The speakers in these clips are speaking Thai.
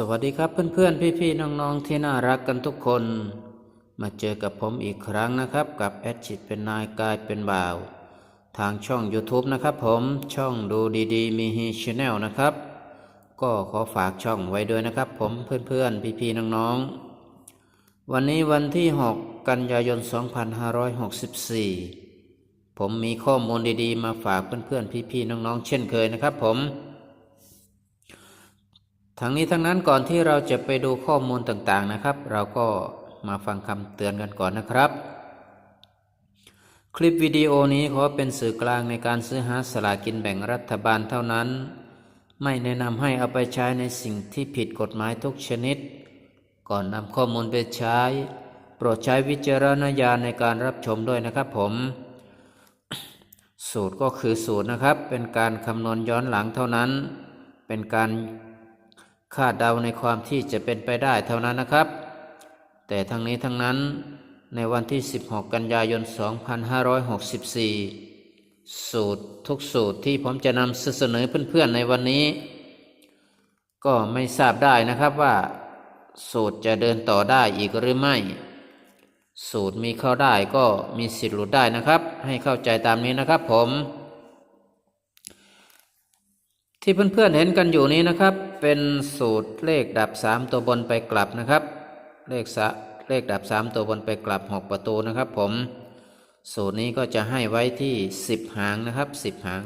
สวัสดีครับเพื่อนๆ พี่ๆ น้องๆ ที่น่ารักกันทุกคน มาเจอกับผมอีกครั้งนะครับ กับแอดชิดเป็นนายกายเป็นบ่าว ทางช่อง YouTube นะครับผมช่องดูดีๆ มีฮีชแนลนะครับ ก็ขอฝากช่องไว้ด้วยนะครับ ผมเพื่อนๆ พี่ๆ น้องๆ วันนี้วันที่ 6 กันยายน 2564 ผมมีข้อมูลดีๆ มาฝากเพื่อนๆ พี่ๆ น้องๆ เช่นเคยนะครับผม ทั้งนี้ทั้งนั้นก่อนที่เราจะไปดูข้อมูลต่างๆนะครับ เราก็มาฟังคำเตือนกันก่อนนะครับ คลิปวิดีโอนี้ขอเป็นสื่อกลางในการซื้อหาสลากินแบ่งรัฐบาลเท่านั้น ไม่แนะนำให้เอาไปใช้ในสิ่งที่ผิดกฎหมายทุกชนิด ก่อนนำข้อมูลไปใช้ โปรดใช้วิจารณญาณในการรับชมด้วยนะครับผม สูตรก็คือสูตรนะครับ เป็นการคำนวณย้อนหลังเท่านั้น เป็นการ คาดเดาในความที่จะเป็นไปได้เท่านั้นนะครับ แต่ทั้งนี้ทั้งนั้นในวันที่ 16 กันยายน 2564 สูตรทุกสูตรที่ผมจะนำเสนอเพื่อนๆในวันนี้ ก็ไม่ทราบได้นะครับว่า สูตรจะเดินต่อได้อีกหรือไม่ สูตรมีเข้าได้ก็มีสิทธิ์หลุดได้นะครับ ให้เข้าใจตามนี้นะครับผม ที่เพื่อนๆเห็นกันอยู่นี้นะครับ เป็นสูตรเลขดับสามตัวบนไปกลับนะครับ เลขสะเลขดับสามตัวบนไปกลับหกประตูนะครับผม สูตรนี้ก็จะให้ไว้ที่สิบหางนะครับสิบหาง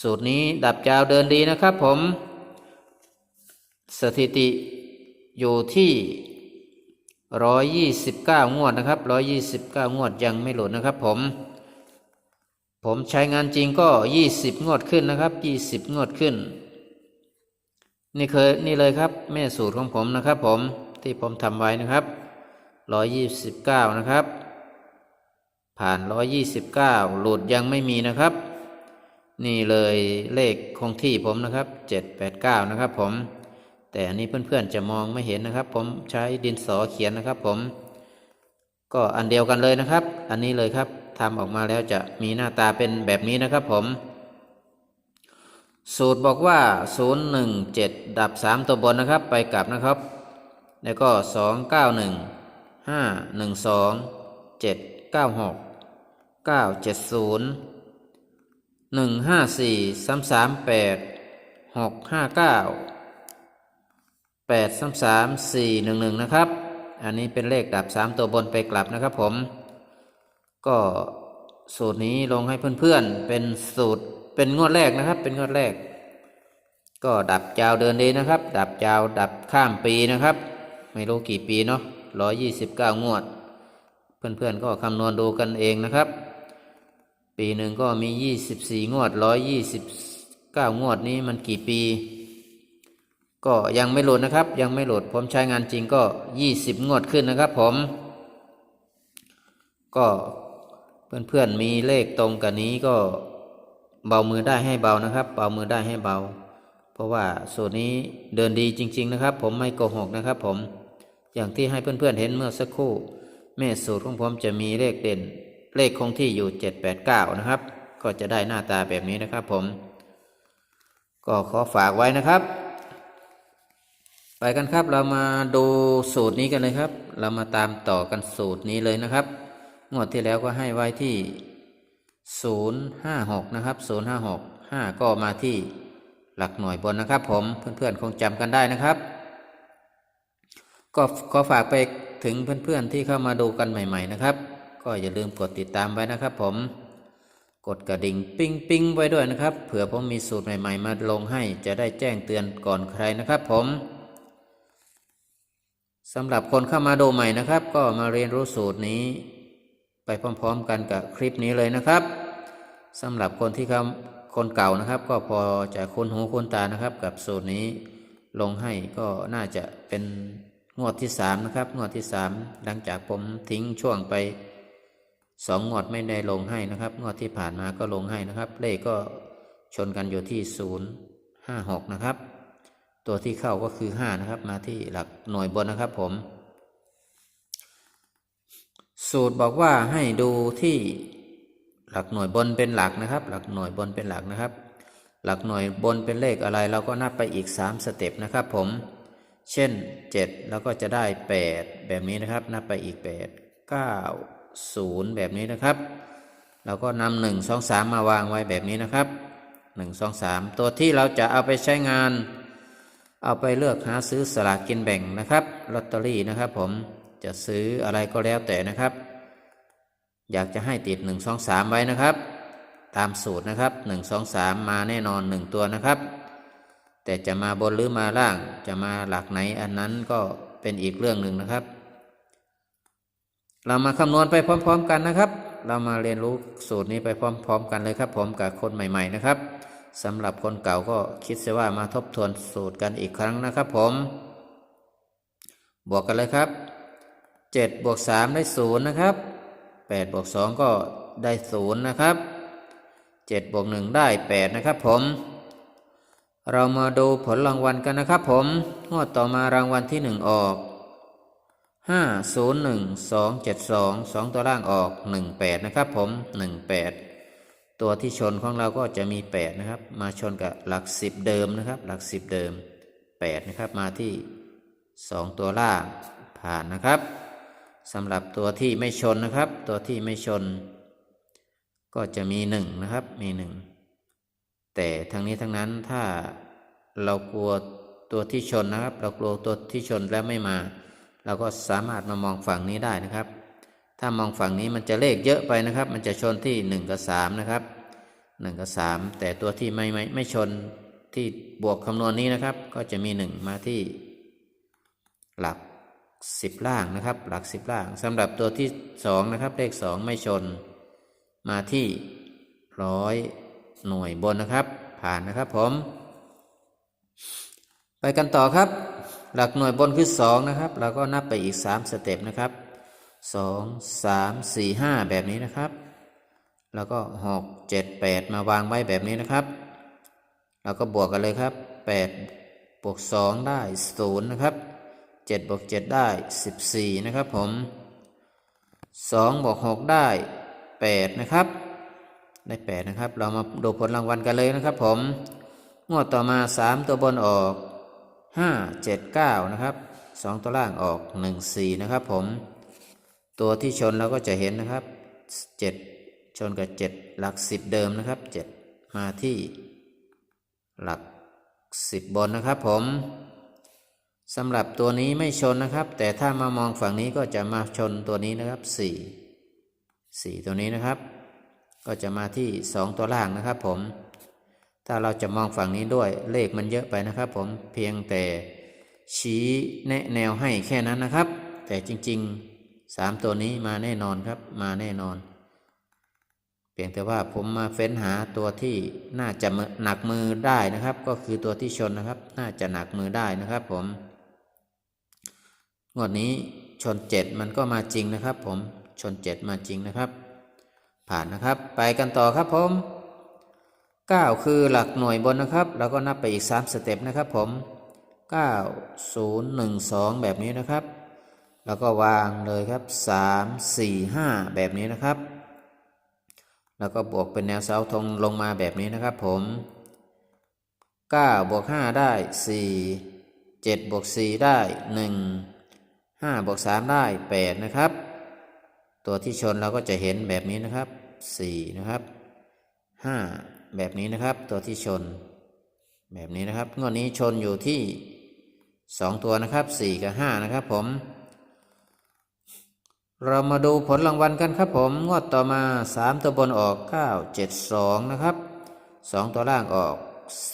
สูตรนี้ดับยาวเดินดีนะครับผม สถิติอยู่ที่ร้อยยี่สิบเก้างวดนะครับร้อยยี่สิบเก้างวดยังไม่หลุดนะครับผม ผมใช้งานจริงก็ยี่สิบงวดขึ้นนะครับยี่สิบงวดขึ้น นี่เคยนี่เลยครับ แม่สูตรของผมนะครับผมที่ผมทำไว้นะครับร้อยยี่สิบเก้านะครับ ผ่านร้อยยี่สิบเก้าหลุดยังไม่มีนะครับ นี่เลยเลขคงที่ผมนะครับเจ็ดแปดเก้านะครับผม แต่อันนี้เพื่อนๆจะมองไม่เห็นนะครับ ผมใช้ดินสอเขียนนะครับผม ก็อันเดียวกันเลยนะครับ อันนี้เลยครับ ทำออกมาแล้วจะมีหน้าตาเป็นแบบนี้นะครับผม สูตรบอกว่า 0 1 7 ดับ 3 ตัวบนนะครับ ไปกลับนะครับ แล้วก็ 2 9 1 5 1 2 7 9 6 9 7 0 1 5 4 3 3 8 6 5 9แปดสามสามสี่หนึ่งหนึ่งนะครับ อันนี้เป็นเลขดับสามตัวบนไปกลับนะครับผม ก็สูตรนี้ลงให้เพื่อนๆ เป็นสูตรเป็นงวดแรกนะครับ เป็นงวดแรก ก็ดับยาวเดินดีนะครับ ดับยาวดับข้ามปีนะครับ ไม่รู้กี่ปีเนาะร้อยยี่สิบเก้างวด เพื่อนๆก็คำนวณดูกันเองนะครับ ปีหนึ่งก็มียี่สิบสี่งวดร้อยยี่สิบเก้างวดนี้มันกี่ปี ก็ยังไม่โหลดนะครับ ยังไม่โหลดผมใช้งานจริงก็ยี่สิบงวดขึ้นนะครับ ผม ก็ เพื่อนๆมีเลขตรงกันนี้ก็เบามือได้ให้เบานะครับ เบามือได้ให้เบา เพราะว่าสูตรนี้เดินดีจริง ๆนะครับ ผมไม่โกหกนะครับ ผม อย่างที่ให้เพื่อนๆเห็นเมื่อสักครู่แม่สูตรของผมจะมีเลขเด่น เลขคงที่อยู่เจ็ดแปดเก้านะครับ ก็จะได้หน้าตาแบบนี้นะครับ ผม ก็ขอฝากไว้นะครับ ไปกันครับเรามาดูสูตรนี้กันเลยครับ เรามาตามต่อกันสูตรนี้เลยนะครับ งวดที่แล้วก็ให้ไว้ที่ 056 นะครับ 056 5 ก็มาที่หลักหน่วยบนนะครับ ผมเพื่อนๆคงจำกันได้นะครับ ก็ขอฝากไปถึงเพื่อนๆที่เข้ามาดูกันใหม่ ๆ นะครับ ก็อย่าลืมกดติดตามไว้นะครับ ผมกดกระดิ่งปิ้งปิ้งไว้ด้วยนะครับ เผื่อผมมีสูตรใหม่ ๆ มาลงให้จะได้แจ้งเตือนก่อนใครนะครับ ผมสำหรับคนเข้ามาดูใหม่นะครับ ก็มาเรียนรู้สูตรนี้ ไปพร้อม ๆ กันกับคลิปนี้เลยนะครับสำหรับคนที่เขาคนเก่านะครับ ก็พอจะคุ้นหูคุ้นตานะครับ กับสูตรนี้ลงให้ก็น่าจะเป็นงวดที่สามนะครับ งวดที่สามหลังจากผมทิ้งช่วงไปสองงวดไม่ได้ลงให้นะครับ งวดที่ผ่านมาก็ลงให้นะครับ เลขก็ชนกันอยู่ที่ศูนย์ห้าหกนะครับ ตัวที่เข้าก็คือห้านะครับ มาที่หลักหน่วยบนนะครับผม สูตรบอกว่าให้ดูที่หลักหน่วยบนเป็นหลักนะครับ หลักหน่วยบนเป็นหลักนะครับ หลักหน่วยบนเป็นเลขอะไร เราก็นับไปอีกสามสเต็ปนะครับ ผม เช่น 7 แล้วก็จะได้ 8 แบบนี้นะครับ นับไปอีก 8 9 0 แบบนี้นะครับ เราก็นำหนึ่งสองสามมาวางไว้แบบนี้นะครับหนึ่งสองสามตัวที่เราจะเอาไปใช้งาน เอาไปเลือกหาซื้อสลากกินแบ่งนะครับลอตเตอรี่นะครับผม จะซื้ออะไรก็แล้วแต่นะครับ อยากจะให้ติดหนึ่งสองสามไว้นะครับ ตามสูตรนะครับหนึ่งสองสามมาแน่นอนหนึ่งตัวนะครับ แต่จะมาบนหรือมาล่างจะมาหลักไหนอันนั้นก็เป็นอีกเรื่องหนึ่งนะครับ เรามาคำนวณไปพร้อม ๆ กันนะครับ เรามาเรียนรู้สูตรนี้ไปพร้อม ๆ กันเลยครับ ผมกับคนใหม่ ๆ นะครับสำหรับคนเก่าก็คิดเสียว่ามาทบทวนสูตรกันอีกครั้งนะครับ ผม บวกกันเลยครับ 7บวก3ได้0นะครับ8บวก2ก็ได้0นะครับ7บวก1ได้8นะครับผม เรามาดูผลรางวัลกันนะครับผมงวดต่อมารางวัลที่ 1 ออกห้าศูนย์หนึ่งสองเจ็ดสองสองตัวล่างออกหนึ่งแปดนะครับผมหนึ่งแปดตัวที่ชนของเราก็จะมีแปดนะครับ มาชนกับหลักสิบเดิมนะครับ หลักสิบเดิมแปดนะครับ มาที่สองตัวล่างผ่านนะครับ สำหรับตัวที่ไม่ชนนะครับ ตัวที่ไม่ชน ก็จะมีหนึ่งนะครับ มีหนึ่ง แต่ทั้งนี้ทั้งนั้นถ้าเรากลัวตัวที่ชนนะครับ เรากลัวตัวที่ชนแล้วไม่มา เราก็สามารถมามองฝั่งนี้ได้นะครับ ถ้ามองฝั่งนี้มันจะเลขเยอะไปนะครับ มันจะชนที่ 1 กับ 3 นะครับ 1 กับ 3 แต่ตัวที่ไม่ไม่ไม่ชนที่บวกคำนวณนี้นะครับ ก็จะมี 1 มาที่หลัก 10ล่างนะครับ หลัก10ล่างสำหรับตัวที่2นะครับ เลข2ไม่ชน มาที่ร้อยหน่วยบนนะครับ ผ่านนะครับผม ไปกันต่อครับ หลักหน่วยบนคือ2นะครับ เราก็นับไปอีก3สเต็ปนะครับ2 3 4 5แบบนี้นะครับ แล้วก็6 7 8มาวางไว้แบบนี้นะครับ เราก็บวกกันเลยครับ8บวก2ได้0นะครับ 7บวก7ได้ 14 นะครับผม 2 บวก 6 ได้ 8 นะครับ ได้ 8 นะครับ เรามาดูผลรางวัลกันเลยนะครับผม งวดต่อมา 3 ตัวบนออกห้าเจ็ดเก้านะครับสองตัวล่างออกหนึ่งสี่นะครับผม ตัวที่ชนเราก็จะเห็นนะครับเจ็ดชนกับเจ็ดหลักสิบเดิมนะครับเจ็ดมาที่หลักสิบบนนะครับผม สำหรับตัวนี้ไม่ชนนะครับ แต่ถ้ามามองฝั่งนี้ก็จะมาชนตัวนี้นะครับสี่สี่ตัวนี้นะครับ ก็จะมาที่สองตัวล่างนะครับผม ถ้าเราจะมองฝั่งนี้ด้วยเลขมันเยอะไปนะครับ ผมเพียงแต่ชี้แนะแนวให้แค่นั้นนะครับ แต่จริงๆสามตัวนี้มาแน่นอนครับ มาแน่นอน เพียงแต่ว่าผมมาเฟ้นหาตัวที่น่าจะหนักมือได้นะครับ ก็คือตัวที่ชนนะครับ น่าจะหนักมือได้นะครับผม งวดนี้ชนเจ็ดมันก็มาจริงนะครับ ผมชนเจ็ดมาจริงนะครับ ผ่านนะครับ ไปกันต่อครับผม 9 คือหลักหน่วยบนนะครับเราก็นับไปอีก 3 สเต็ปนะครับผม 9 0 1 2 แบบนี้นะครับ แล้วก็วางเลยครับ 3 4 5 แบบนี้นะครับ แล้วก็บวกเป็นแนวเสาธงลงมาแบบนี้นะครับผม 9 บวก 5 ได้ 4 7 บวก 4 ได้ 1 5บวก3ได้8นะครับ ตัวที่ชนเราก็จะเห็นแบบนี้นะครับ4นะครับ5แบบนี้นะครับ ตัวที่ชน แบบนี้นะครับงวดนี้ชนอยู่ที่2ตัวนะครับ4กับ5นะครับผม เรามาดูผลรางวัลกันครับผมงวดต่อมา3ตัวบนออก9 7 2นะครับ2ตัวล่างออก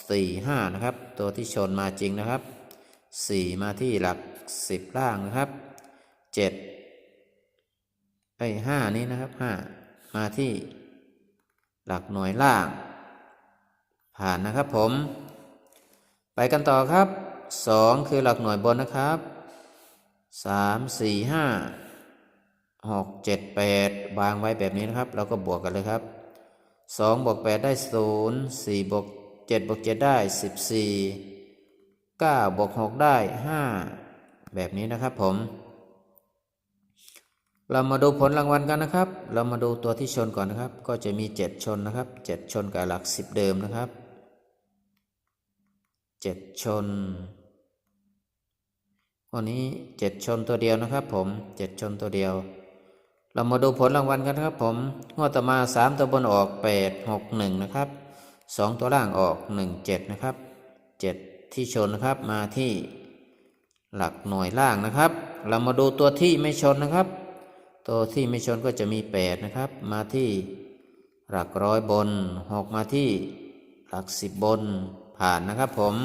4 5นะครับ ตัวที่ชนมาจริงนะครับ4มาที่หลัก 10ล่างนะครับ7ไอ้5นี้นะครับ5มาที่หลักหน่วยล่าง ผ่านนะครับผม ไปกันต่อครับ2คือหลักหน่วยบนนะครับ3 4 5 6 7 8วางไว้แบบนี้นะครับ เราก็บวกกันเลยครับ2บวก8ได้0 4บวก7บวก7ได้14 9บวก6ได้5 แบบนี้นะครับผม เรามาดูผลรางวัลกันนะครับ เรามาดูตัวที่ชนก่อนนะครับ ก็จะมี 7 ชนนะครับ 7 ชนกับหลัก 10 เดิมนะครับ 7 ชนวันนี้เจ็ดชนตัวเดียวนะครับ ผมเจ็ดชนตัวเดียว เรามาดูผลรางวัลกันนะครับ ผมงวดต่อมาสามตัวบนออกแปดหกหนึ่งนะครับสองตัวล่างออกหนึ่งเจ็ดนะครับเจ็ดที่ชนนะครับมาที่ หลักหน่วยล่างนะครับ เรามาดูตัวที่ไม่ชนนะครับ ตัวที่ไม่ชนก็จะมีแปดนะครับ มาที่หลักร้อยบนหกมาที่หลักสิบบนผ่านนะครับผม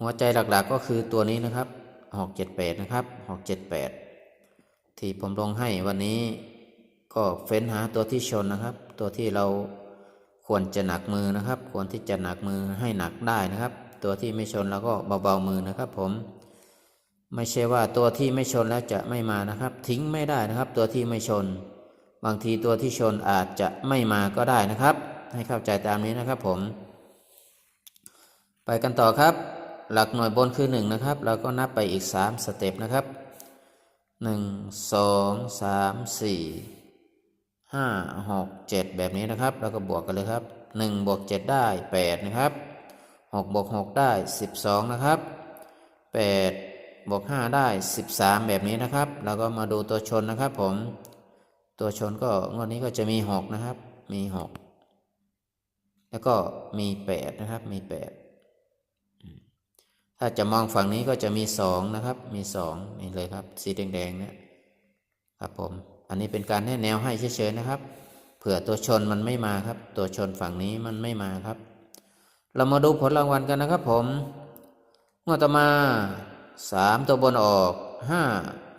หัวใจหลักๆก็คือตัวนี้นะครับหกเจ็ดแปดนะครับหกเจ็ดแปดที่ผมลงให้วันนี้ก็เฟ้นหาตัวที่ชนนะครับ ตัวที่เราควรจะหนักมือนะครับ ควรที่จะหนักมือให้หนักได้นะครับ ตัวที่ไม่ชนเราก็เบาๆมือนะครับผม ไม่ใช่ว่าตัวที่ไม่ชนแล้วจะไม่มานะครับ ทิ้งไม่ได้นะครับ ตัวที่ไม่ชน บางทีตัวที่ชนอาจจะไม่มาก็ได้นะครับ ให้เข้าใจตามนี้นะครับผม ไปกันต่อครับ หลักหน่วยบนคือหนึ่งนะครับ เราก็นับไปอีกสามสเต็ปนะครับหนึ่งสองสามสี่ห้าหกเจ็ดแบบนี้นะครับ แล้วก็บวกกันเลยครับหนึ่งบวกเจ็ดได้แปดนะครับ หกบวกหกได้สิบสองนะครับแปดบวกห้าได้สิบสามแบบนี้นะครับแล้วก็มาดูตัวชนนะครับผมตัวชนก็งวดนี้ก็จะมีหกนะครับ มีหกแล้วก็มีแปดนะครับ มีแปดถ้าจะมองฝั่งนี้ก็จะมีสองนะครับ มีสองนี่เลยครับ สีแดงๆเนี่ยครับผม อันนี้เป็นการให้แนวให้เฉยๆนะครับ เผื่อตัวชนมันไม่มาครับ ตัวชนฝั่งนี้มันไม่มาครับ เรามาดูผลรางวัลกันนะครับผมงวดต่อมาสามตัวบนออกห้า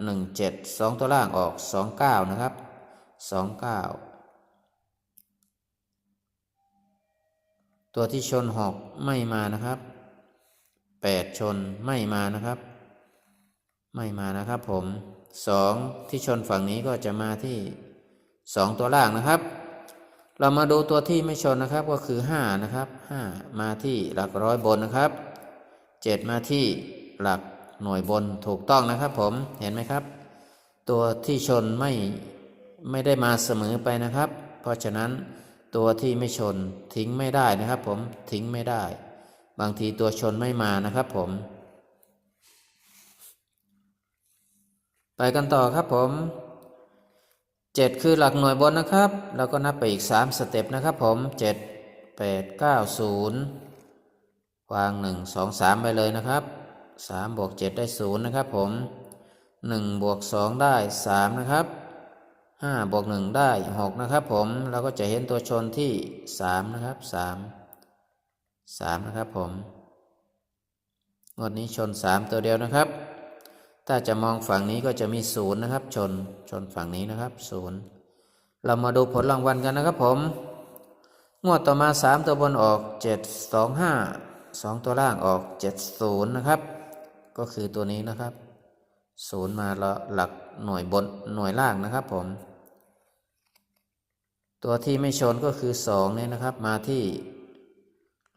หนึ่งเจ็ดสองตัวล่างออกสองเก้านะครับสองเก้าตัวที่ชนหกไม่มานะครับแปดชนไม่มานะครับ ไม่มานะครับผมสองที่ชนฝั่งนี้ก็จะมาที่สองตัวล่างนะครับ เรามาดูตัวที่ไม่ชนนะครับก็คือห้านะครับห้ามาที่หลักร้อยบนนะครับเจ็ดมาที่หลักหน่วยบนถูกต้องนะครับ ผมเห็นไหมครับ ตัวที่ชนไม่ไม่ได้มาเสมอไปนะครับ เพราะฉะนั้นตัวที่ไม่ชนทิ้งไม่ได้นะครับ ผมทิ้งไม่ได้ บางทีตัวชนไม่มานะครับ ผม ไปกันต่อครับผม เจ็ดคือหลักหน่วยบนนะครับ แล้วก็นับไปอีกสามสเต็ปนะครับผมเจ็ดแปดเก้าศูนย์วางหนึ่งสองสามไปเลยนะครับสามบวกเจ็ดได้ศูนย์นะครับผมหนึ่งบวกสองได้สามนะครับห้าบวกหนึ่งได้หกนะครับผมเราก็จะเห็นตัวชนที่สามนะครับสามสามนะครับผมงวดนี้ชนสามตัวเดียวนะครับ ถ้าจะมองฝั่งนี้ก็จะมีศูนย์นะครับ ชนชนฝั่งนี้นะครับศูนย์เรามาดูผลรางวัลกันนะครับผม งวดต่อมาสามตัวบนออกเจ็ดสองห้าสองตัวล่างออกเจ็ดศูนย์นะครับ ก็คือตัวนี้นะครับศูนย์มาละหลักหน่วยบนหน่วยล่างนะครับผม ตัวที่ไม่ชนก็คือสองเนี่ยนะครับ มาที่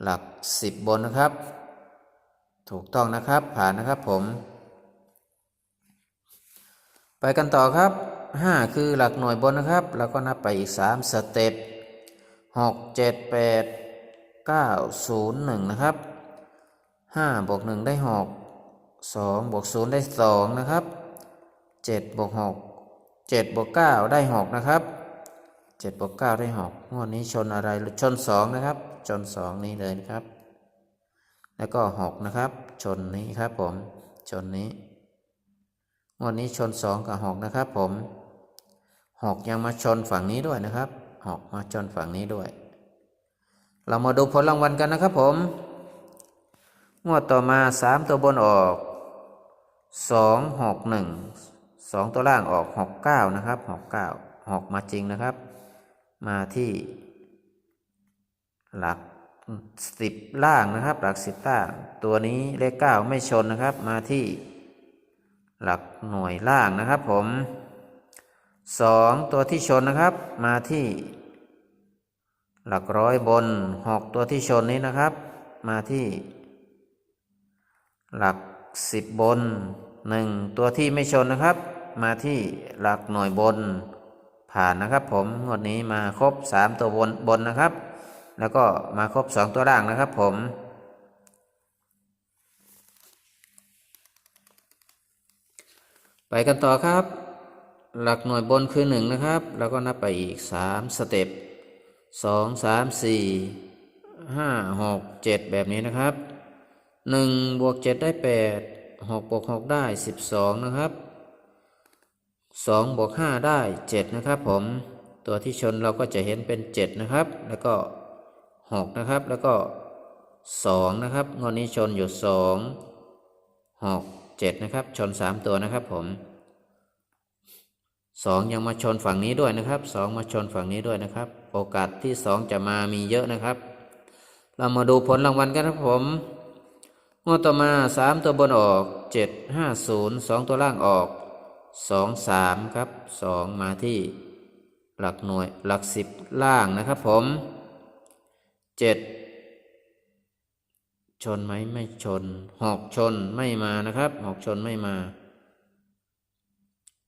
หลักสิบบนนะครับ ถูกต้องนะครับผ่านนะครับผม ไปกันต่อครับห้าคือหลักหน่วยบนนะครับ แล้วก็นับไปอีกสามสเต็ปหกเจ็ดแปดเก้าศูนย์หนึ่งนะครับห้าบวกหนึ่งได้หกสองบวกศูนย์ได้สองนะครับเจ็ดบวกหกเจ็ดบวกเก้าได้หกนะครับเจ็ดบวกเก้าได้หกงวดนี้ชนอะไรชนสองนะครับ ชนสองนี้เลยนะครับ แล้วก็หกนะครับ ชนนี้ครับผม ชนนี้ วดนี้ชนสองกับหกนะครับ ผมหกยังมาชนฝั่งนี้ด้วยนะครับหกมาชนฝั่งนี้ด้วย เรามาดูผลรางวัลกันนะครับ ผม งวดต่อมาสามตัวบนออกสองหกหนึ่งสองตัวล่างออกหกเก้านะครับหกเก้าหกมาจริงนะครับ มาที่ หลักสิบล่างนะครับ หลักสิบล่าง ตัวนี้เลขเก้าไม่ชนนะครับ มาที่ หลักหน่วยล่างนะครับผมสองตัวที่ชนนะครับมาที่ หลักร้อยบนหกตัวที่ชนนี้นะครับ มาที่ หลักสิบบนหนึ่งตัวที่ไม่ชนนะครับ มาที่หลักหน่วยบน ผ่านนะครับ ผมงวดนี้มาครบสามตัวบนบนนะครับ แล้วก็มาครบสองตัวล่างนะครับ ผม ไปกันต่อครับ หลักหน่วยบนคือหนึ่งนะครับ แล้วก็นับไปอีกสามสเต็ปสองสามสี่ห้าหกเจ็ดแบบนี้นะครับหนึ่งบวกเจ็ดได้แปดหกบวกหกได้สิบสองนะครับสองบวกห้าได้เจ็ดนะครับผมตัวที่ชนเราก็จะเห็นเป็นเจ็ดนะครับ แล้วก็หกนะครับ แล้วก็สองนะครับงวดนี้ชนอยู่สอ งหกเจ็ดนะครับ ชนสามตัวนะครับผมสองยังมาชนฝั่งนี้ด้วยนะครับสองมาชนฝั่งนี้ด้วยนะครับ โอกาสที่สองจะมามีเยอะนะครับ เรามาดูผลรางวัลกันครับผมงวดต่อมาสามตัวบนออกเจ็ดห้าศูนย์สองตัวล่างออกสองสามครับสองมาที่หลักหน่วยหลักสิบล่างนะครับผมเจ็ด ชนไหมไม่ชนหกชนไม่มานะครับหกชนไม่มา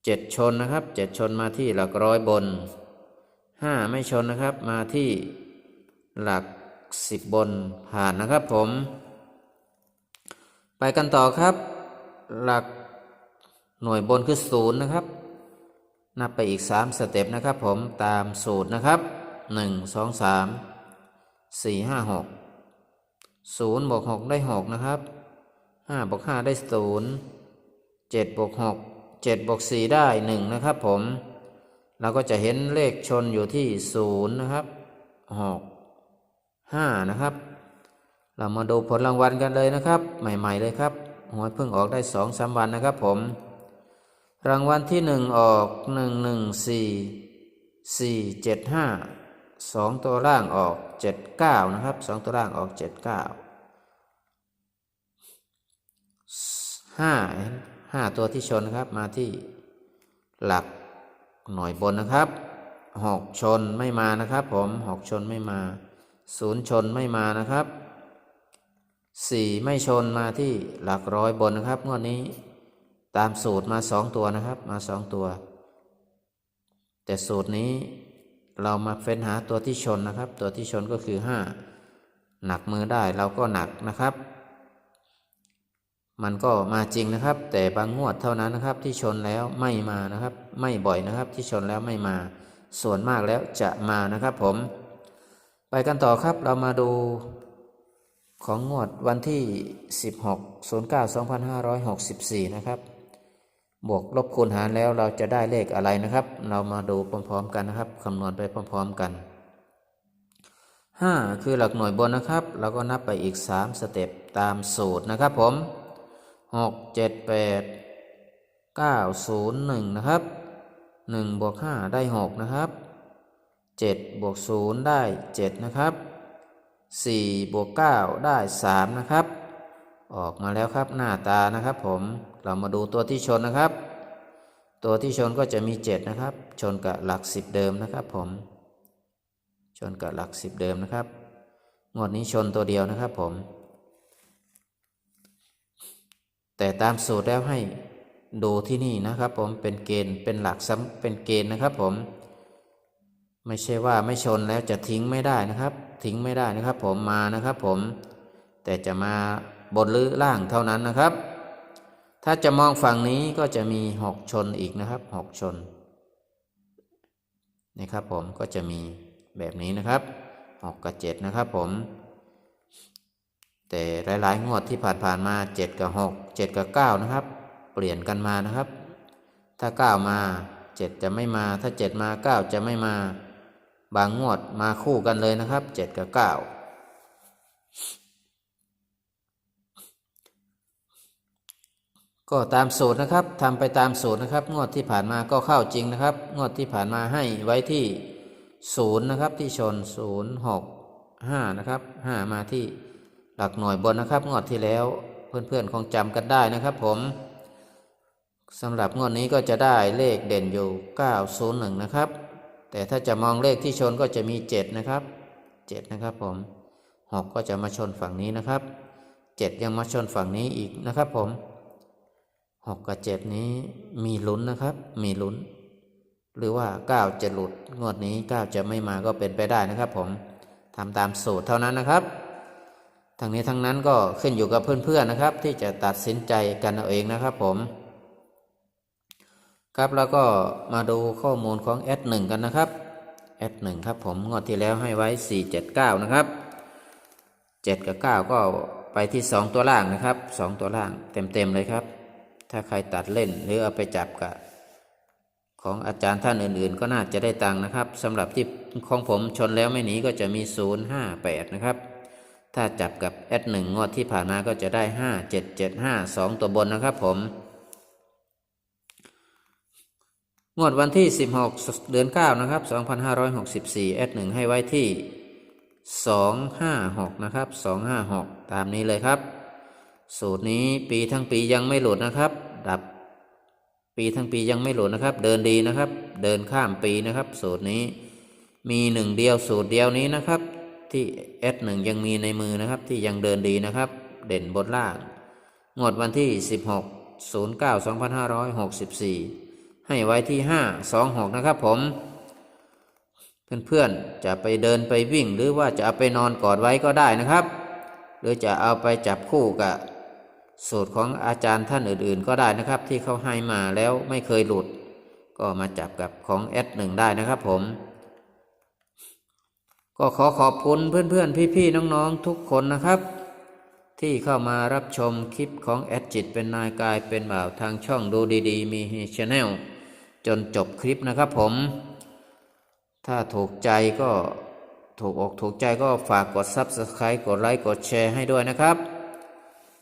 เจ็ดชนนะครับเจ็ดชนมาที่หลักร้อยบนห้าไม่ชนนะครับ มาที่หลักสิบบนผ่านนะครับผม ไปกันต่อครับ หลักหน่วยบนคือศูนย์นะครับ นับไปอีกสามสเต็ปนะครับผมตามสูตรนะครับหนึ่งสองสามสี่ห้าหก ศูนย์บวกหกได้หกนะครับห้าบวกห้าได้ศูนย์เจ็ดบวกหกเจ็ดบวกสี่ได้หนึ่งนะครับผม เราก็จะเห็นเลขชนอยู่ที่ศูนย์นะครับหกห้านะครับ เรามาดูผลรางวัลกันเลยนะครับ ใหม่ๆเลยครับหวยเพิ่งออกได้สองสามวันนะครับผม รางวัลที่หนึ่งออกหนึ่งหนึ่งสี่สี่เจ็ดห้า สองตัวล่างออกเจ็ดเก้านะครับสองตัวล่างออกเจ็ดเก้าห้าห้าตัวที่ชนนะครับมาที่หลักหน่วยบนนะครับหกชนไม่มานะครับ ผมหกชนไม่มาศูนย์ชนไม่มานะครับสี่ไม่ชนมาที่หลักร้อยบนนะครับงวดนี้ตามสูตรมาสองตัวนะครับมาสองตัว แต่สูตรนี้ เรามาเฟ้นหาตัวที่ชนนะครับ ตัวที่ชนก็คือห้าหนักมือได้เราก็หนักนะครับ มันก็มาจริงนะครับ แต่บางงวดเท่านั้นนะครับ ที่ชนแล้วไม่มานะครับ ไม่บ่อยนะครับ ที่ชนแล้วไม่มา ส่วนมากแล้วจะมานะครับ ผม ไปกันต่อครับเรามาดูของงวดวันที่ 16 09 2564 นะครับ บวกลบคูณหารแล้วเราจะได้เลขอะไรนะครับ เรามาดูพร้อมๆกันนะครับคำนวณไปพร้อมๆกัน 5 คือหลักหน่วยบนนะครับ เราก็นับไปอีก 3 สเต็ปตามสูตรนะครับผมหกเจ็ดแปดเก้าศูนย์หนึ่งนะครับหนึ่งบวกห้าได้หกนะครับเจ็ดบวกศูนย์ได้เจ็ดนะครับสี่บวกเก้าได้สามนะครับ ออกมาแล้วครับหน้าตานะครับผมเรามาดูตัวที่ชนนะครับ ตัวที่ชนก็จะมีเจ็ดนะครับ ชนกับหลักสิบเดิมนะครับผม ชนกับหลักสิบเดิมนะครับงวดนี้ชนตัวเดียวนะครับผม แต่ตามสูตรแล้วให้ดูที่นี่นะครับผมเป็นเกณฑ์เป็นหลักซ้ำเป็นเกณฑ์นะครับผม ไม่ใช่ว่าไม่ชนแล้วจะทิ้งไม่ได้นะครับ ทิ้งไม่ได้นะครับผมมานะครับผม แต่จะมา บนหรือล่างเท่านั้นนะครับ ถ้าจะมองฝั่งนี้ก็จะมีหกชนอีกนะครับหกชนนี่ครับผมก็จะมีแบบนี้นะครับหกกับเจ็ดนะครับผม แต่หลายๆ งวดที่ผ่านๆมาเจ็ดกับหกเจ็ดกับเก้านะครับ เปลี่ยนกันมานะครับ ถ้าเก้ามาเจ็ดจะไม่มา ถ้าเจ็ดมาเก้าจะไม่มา บางงวดมาคู่กันเลยนะครับเจ็ดกับเก้า ก็ตามสูตรนะครับทำไปตามสูตรนะครับ งวดที่ผ่านมาก็เข้าจริงนะครับ งวดที่ผ่านมาให้ไว้ที่ศูนย์นะครับ ที่ชนศูนย์หกห้านะครับห้ามาที่หลักหน่วยบนนะครับ งวดที่แล้วเพื่อนๆคงจำกันได้นะครับผมสำหรับงวดนี้ก็จะได้เลขเด่นอยู่ 901 นะครับ แต่ถ้าจะมองเลขที่ชนก็จะมี 7 นะครับ 7 นะครับผม 6 ก็จะมาชนฝั่งนี้นะครับ 7 ยังมาชนฝั่งนี้อีกนะครับผม 6กับ7นี้มีลุ้นนะครับ มีลุ้น หรือว่า9จะหลุด งวดนี้9จะไม่มาก็เป็นไปได้นะครับ ผมทำตามสูตรเท่านั้นนะครับ ทั้งนี้ทั้งนั้นก็ขึ้นอยู่กับเพื่อนๆนะครับ ที่จะตัดสินใจกันเอาเองนะครับ ผม ครับแล้วก็มาดูข้อมูลของ S1 กันนะครับ S1 ครับผมงวดที่แล้วให้ไว้ 479 นะครับ 7 กับ 9 ก็ไปที่ 2 ตัวล่างนะครับ 2 ตัวล่างเต็มๆเลยครับ ถ้าใครตัดเล่นหรือเอาไปจับกับของอาจารย์ท่านอื่นๆ ก็น่าจะได้ตังนะครับสำหรับที่ของผมชนแล้วไม่หนีก็จะมี 058 นะครับ ถ้าจับกับ S1 งวดที่ผ่านมาก็จะได้ 5 7 7 5 2 ตัวบนนะครับผม งวดวันที่ 16 เดือน 9 นะครับ 2564 S1 ให้ไว้ที่ 256 นะครับ 256 ตามนี้เลยครับ สูตรนี้ปีทั้งปียังไม่หลุดนะครับ ดับ ปีทั้งปียังไม่หลุดนะครับ เดินดีนะครับ เดินข้ามปีนะครับ สูตรนี้ มีหนึ่งเดียวสูตรเดียวนี้นะครับ ที่ S1 ยังมีในมือนะครับ ที่ยังเดินดีนะครับ เด่นบนล่าง งวดวันที่ 16 09 2564 ให้ไว้ที่ 5 2 6 นะครับผมเพื่อนๆ จะไปเดินไปวิ่งหรือว่าจะเอาไปนอนกอดไว้ก็ได้นะครับ หรือจะเอาไปจับคู่กับ สูตรของอาจารย์ท่านอื่นๆ ก็ได้นะครับ ที่เขาให้มาแล้วไม่เคยหลุด ก็มาจับกับของ S1 ได้นะครับผม ก็ขอขอบคุณเพื่อนๆ พี่ๆ น้องๆ ทุกคนนะครับ ที่เข้ามารับชมคลิปของแอดจิตเป็นนายกายเป็นบ่าวทางช่องดูดีๆ มีชแนลจนจบคลิปนะครับผม ถ้าถูกใจก็ถูกอกถูกใจก็ฝากกด Subscribe กดไลค์กดแชร์ให้ด้วยนะครับ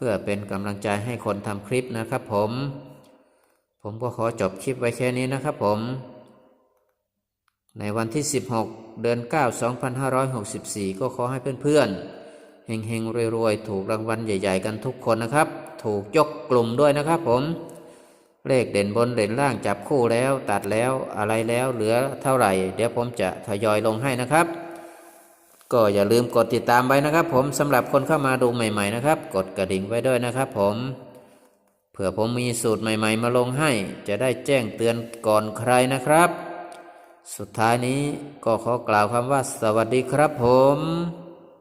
พื่อเป็นกำลังใจให้คนทำคลิปนะครับผม ผมก็ขอจบคลิปไว้แค่นี้นะครับผม ในวันที่ 16 เดือน 9 2564 ก็ขอให้เพื่อนๆเฮงๆรวยๆ ถูกรางวัลใหญ่ ๆ กันทุกคนนะครับ ถูกยกกลุ่มด้วยนะครับผมเลขเด่นบนเด่นล่างจับคู่แล้วตัดแล้วอะไรแล้วเหลือเท่าไหร่ เดี๋ยวผมจะทยอยลงให้นะครับ ก็อย่าลืมกดติดตามไว้นะครับ ผมสำหรับคนเข้ามาดูใหม่ ๆ นะครับ กดกระดิ่งไว้ด้วยนะครับ ผมเผื่อผมมีสูตรใหม่ ๆ มาลงให้ จะได้แจ้งเตือนก่อนใครนะครับ สุดท้ายนี้ก็ขอกล่าวคำว่าสวัสดีครับผม